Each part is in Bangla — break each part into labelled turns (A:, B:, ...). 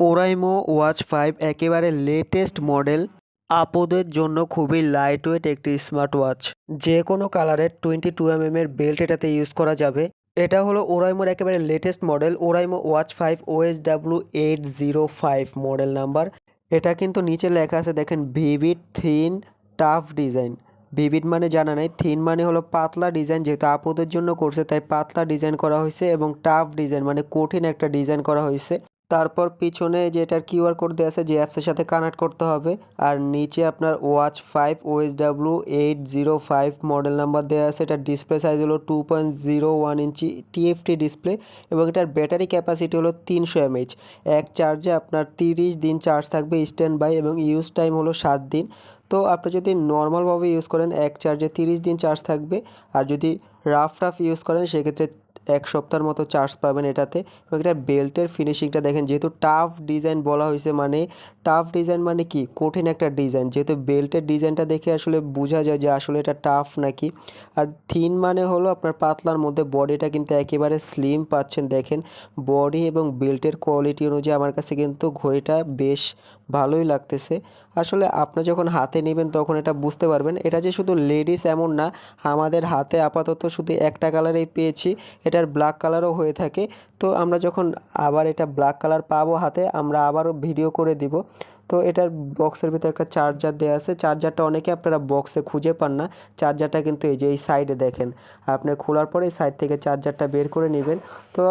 A: ওরাইমো ওয়াচ ফাইভ একেবারে লেটেস্ট মডেল আপদের জন্য খুবই লাইট ওয়েট একটি স্মার্ট ওয়াচ যে কোনো কালারের টোয়েন্টি টু এম এর বেল্ট এটাতে ইউজ করা যাবে। এটা হলো ওরাইমোর একেবারে latest model Oraimo watch five OS W eight zero five model number এটা কিন্তু নিচে লেখা আছে, দেখেন vivid thin tough design vivid মানে জানা নাই থিন মানে হলো পাতলা ডিজাইন যেহেতু আপদের জন্য করছে, তাই পাতলা ডিজাইন করা হয়েছে এবং টাফ ডিজাইন মানে কঠিন একটা ডিজাইন করা হয়েছে। তারপর পিছনে যেটার কিউআর কোড দেওয়া আছে যে অ্যাপসের সাথে কানেক্ট করতে হবে। আর নিচে আপনার watch five OS W eight zero five model number দেওয়া আছে। এটার ডিসপ্লে সাইজ হলো two point zero one inch TFT display এবং এটার ব্যাটারি ক্যাপাসিটি হলো তিনশো এমএইচ এক চার্জে আপনার তিরিশ দিন চার্জ থাকবে স্ট্যান্ড বাই এবং ইউজ টাইম হলো সাত দিন। তো আপনি যদি নর্মালভাবে ইউজ করেন, এক চার্জে তিরিশ দিন চার্জ থাকবে। আর যদি রাফ রাফ ইউজ করেন, সেক্ষেত্রে এক সপ্তাহের মতো চার্জ পাবেন এটাতে। এবং এটা বেল্টের ফিনিশিংটা দেখেন, যেহেতু টাফ ডিজাইন বলা হয়েছে মানে টাফ ডিজাইন মানে কি? কঠিন একটা ডিজাইন যেহেতু বেল্টের ডিজাইনটা দেখে আসলে বোঝা যায় যে আসলে এটা টাফ নাকি। আর থিন মানে হলো আপনার পাতলার মধ্যে বডিটা কিন্তু একেবারে স্লিম পাচ্ছেন। দেখেন, বডি এবং বেল্টের কোয়ালিটি অনুযায়ী আমার কাছে কিন্তু ঘড়িটা বেশ ভালোই লাগতেছে। আসলে আপনি যখন হাতে নেবেন তখন এটা বুঝতে পারবেন। এটা যে শুধু লেডিস এমন না, আমাদের হাতে আপাতত শুধু একটা কালারেই পেয়েছি। এটার ব্ল্যাক কালারও হয়ে থাকে। তো আমরা যখন আবার এটা ব্ল্যাক কালার পাবো হাতে, আমরা আবারও ভিডিও করে দিব। তো এটার বক্সের ভিতরে একটা চার্জার দেওয়া আছে। চার্জারটা অনেকে আপনারা বক্সে খুঁজে পান না। চার্জারটা কিন্তু এই যে, এই সাইডে দেখেন। আপনি খোলার পরে সাইড থেকে চার্জারটা বের করে নেবেন। তো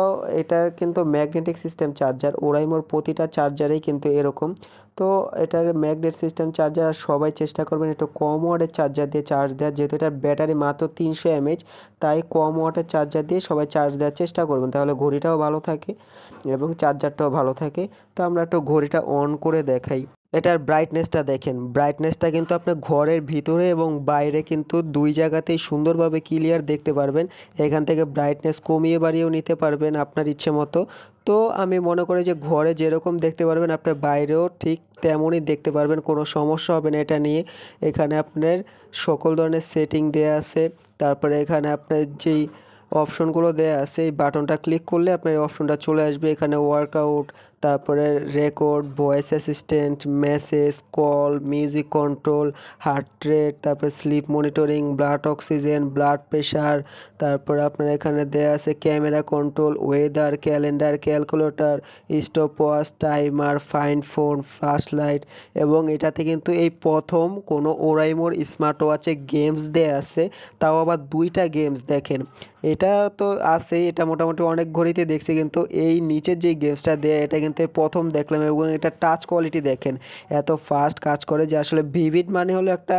A: এটা কিন্তু ম্যাগনেটিক সিস্টেম চার্জার ওরাইমোর প্রতিটা চার্জারেই কিন্তু এরকম। তো এটার ম্যাগনেট সিস্টেম চার্জার সবাই চেষ্টা করবেন একটু কম ওয়াটের চার্জার দিয়ে চার্জ দেওয়ার। যেহেতু এটার ব্যাটারি মাত্র তিনশো এমএইচ তাই কম ওয়াটের চার্জার দিয়ে সবাই চার্জ দেওয়ার চেষ্টা করবেন। তাহলে ঘড়িটাও ভালো থাকে এবং চার্জারটাও ভালো থাকে। তো আমরা একটু ঘড়িটা অন করে দেখাই। এটার ব্রাইটনেসটা দেখেন। ব্রাইটনেসটা কিন্তু আপনি ঘরের ভিতরে এবং বাইরে কিন্তু দুই জায়গাতেই সুন্দরভাবে ক্লিয়ার দেখতে পারবেন। এখান থেকে ব্রাইটনেস কমিয়ে বাড়িয়েও নিতে পারবেন আপনার ইচ্ছে মতো। তো আমি মনে করি যে ঘরে যেরকম দেখতে পারবেন আপনার বাইরেও ঠিক তেমনই দেখতে পারবেন, কোনো সমস্যা হবে না এটা নিয়ে। এখানে আপনার সকল ধরনের সেটিং দেয়া আছে, তারপরে এখানে আপনার যেই অপশনগুলো দেয়া আছে, এই বাটনটা ক্লিক করলে আপনার এই অপশনটা চলে আসবে। এখানে ওয়ার্কআউট তারপরে record voice assistant message call music control heart rate তারপরে sleep monitoring blood oxygen blood pressure তারপরে আপনার এখানে দেওয়া আছে camera control weather calendar calculator stopwatch timer find phone flashlight এবং এটাতে কিন্তু এই প্রথম কোনো ওরাইমোর স্মার্ট ওয়াচে গেমস দেয়া আছে, তাও আবার দুইটা গেমস দেখেন। এটা তো আছে এটা মোটামুটি অনেক ঘড়িতে দেখছি, কিন্তু এই নিচের যে গেমসটা দেয়, এটা কিন্তু প্রথম দেখলাম এবং এটা টাচ কোয়ালিটি দেখেন। এত ফাস্ট কাজ করে যে আসলে ভিভিড মানে হলো একটা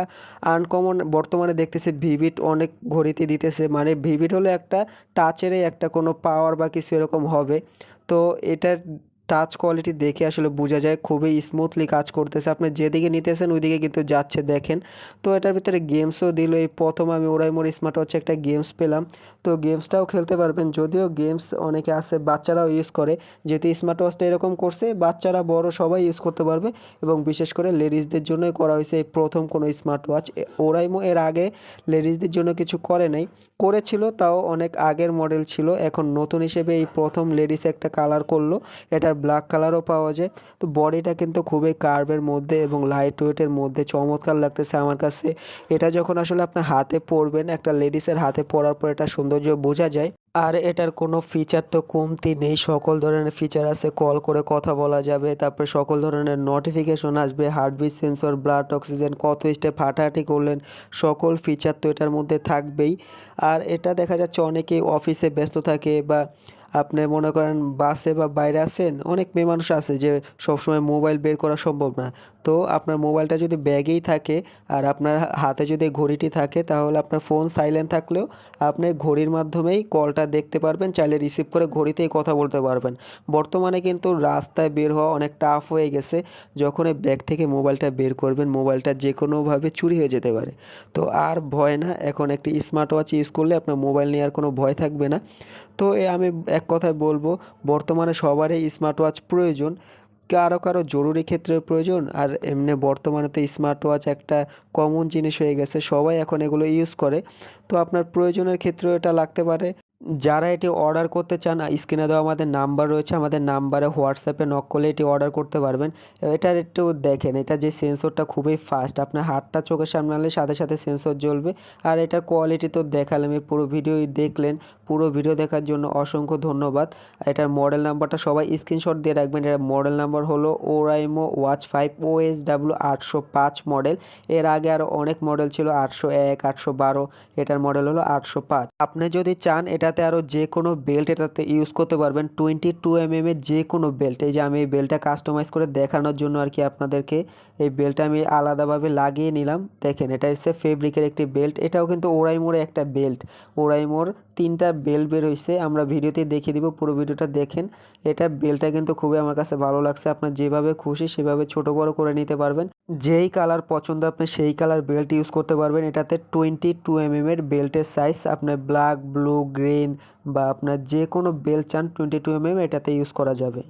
A: আনকমন বর্তমানে দেখতেছে ভিভিড অনেক ঘড়িতে দিতেছে। মানে ভিভিড হলো একটা টাচেরই একটা কোনো পাওয়ার বা কিছু এরকম হবে। তো এটার টাচ কোয়ালিটি দেখে আসলে বোঝা যায়, খুবই স্মুথলি কাজ করতেছে। আপনি যেদিকে নিতেছেন, ওইদিকে কিন্তু যাচ্ছে, দেখেন। তো এটার ভিতরে গেমসও দিল। এই প্রথম আমি ওরাই মোর স্মার্ট ওয়াচে একটা গেমস পেলাম। তো গেমসটাও খেলতে পারবেন। যদিও গেমস অনেকে আছে, বাচ্চারাও ইউজ করে। যেহেতু স্মার্ট ওয়াচটা এরকম করছে, বাচ্চারা, বড় সবাই ইউজ করতে পারবে এবং বিশেষ করে লেডিসদের জন্যই করা হয়েছে এই প্রথম কোনো স্মার্ট ওয়াচ ওরাইমো এর আগে লেডিসদের জন্য কিছু করে নাই। করেছিল, তাও অনেক আগের মডেল ছিল। এখন নতুন হিসেবে এই প্রথম লেডিস একটা কালার করল। এটার ব্ল্যাক কালারও পাওয়া যায়। তো বডিটা কিন্তু খুবই কার্ভের মধ্যে এবং লাইট ওয়েটের মধ্যে চমৎকার লাগতেছে আমার কাছে। এটা যখন আসলে আপনার হাতে পরবেন, একটা লেডিসের হাতে পরার পর এটা সৌন্দর্য বোঝা যায়। আর এটার কোনো ফিচার তো কমতি নেই। সকল ধরনের ফিচার আছে কল করে কথা বলা যাবে, তারপরে সকল ধরনের নোটিফিকেশন আসবে হার্টবিট সেন্সর ব্লাড অক্সিজেন কত স্টেপ হাঁটাহাঁটি করলেন, সকল ফিচার তো এটার মধ্যে থাকবেই। আর এটা দেখা যাচ্ছে অনেকেই অফিসে ব্যস্ত থাকে বা আপনি মনে করেন বাসে বা বাইরে আছেন, অনেক মেয়ে মানুষ আছে যে সবসময় মোবাইল বের করা সম্ভব না। তো আপনার মোবাইলটা যদি ব্যাগেই থাকে আর আপনার হাতে যদি ঘড়িটি থাকে তাহলে আপনার ফোন সাইলেন্ট থাকলেও আপনি ঘড়ির মাধ্যমেই কলটা দেখতে পারবেন, চাইলে রিসিভ করে ঘড়িতেই কথা বলতে পারবেন। বর্তমানে কিন্তু রাস্তায় বের হওয়া অনেক টাফ হয়ে গেছে যখন ব্যাগ থেকে মোবাইলটা বের করবেন, মোবাইলটা যে কোনোভাবে চুরি হয়ে যেতে পারে। তো আর ভয় না, এখন একটি স্মার্ট ওয়াচ ইউজ করলে আপনার মোবাইল নিয়ে আর কোনো ভয় থাকবে না। তো এ আমি এক কথায় বলব, বর্তমানে সবারই স্মার্ট ওয়াচ প্রয়োজন। কারও কারও জরুরি ক্ষেত্রে প্রয়োজন, আর এমনি বর্তমানে তো স্মার্ট ওয়াচ একটা কমন জিনিস হয়ে গেছে, সবাই এখন এগুলো ইউজ করে। তো আপনার প্রয়োজনের ক্ষেত্রেও এটা লাগতে পারে। যারা এটি অর্ডার করতে চান স্ক্রিনে দেওয়া আমাদের নাম্বার রয়েছে, আমাদের নাম্বারে হোয়াটসঅ্যাপে নক করলে এটি অর্ডার করতে পারবেন। এটার একটু দেখেন, এটা যে সেন্সরটা খুবই ফাস্ট আপনার হাতটা চোখের সামনে আনলে সাথে সাথে সেন্সর জ্বলবে। আর এটার কোয়ালিটি তো দেখালাম, এই পুরো ভিডিওই দেখলেন, পুরো ভিডিও দেখার জন্য অসংখ্য ধন্যবাদ। এটার মডেল নাম্বারটা সবাই স্ক্রিনশট দিয়ে রাখবেন, এটার মডেল নাম্বার হলো Oraimo watch five O S W আটশো পাঁচ মডেল এর আগে আরও অনেক মডেল ছিল, আটশো এক, আটশো বারো, এটার মডেল হলো আটশো পাঁচ। আপনি যদি চান এটাতে আরও যে কোনো বেল্ট এটাতে ইউজ করতে পারবেন। টোয়েন্টি টু এম যে কোনো বেল্ট এই যে আমি এই বেল্টটা কাস্টমাইজ করে দেখানোর জন্য আর কি আপনাদেরকে এই বেল্টটা আমি আলাদাভাবে লাগিয়ে নিলাম। দেখেন, এটা হচ্ছে ফেব্রিকের একটি বেল্ট এটাও কিন্তু ওরাইমোর একটা বেল্ট ওরাইমোর তিনটা বেল্ট বের হয়েছে আমরা ভিডিওতে দেখিয়ে দিব, পুরো ভিডিওটা দেখেন। এটা বেল্টটা কিন্তু খুবই আমার কাছে ভালো লাগছে। আপনার যেভাবে খুশি সেভাবে ছোট বড় করে নিতে পারবেন। যেই কালার পছন্দ আপনি সেই কালার বেল্ট ইউজ করতে পারবেন। এটাতে টোয়েন্টি টু এম এর বেল্টের সাইজ আপনার ব্ল্যাক ব্লু বা আপনার যে কোনো বেল চান টোয়েন্টি টু এম এটাতে ইউজ করা যাবে।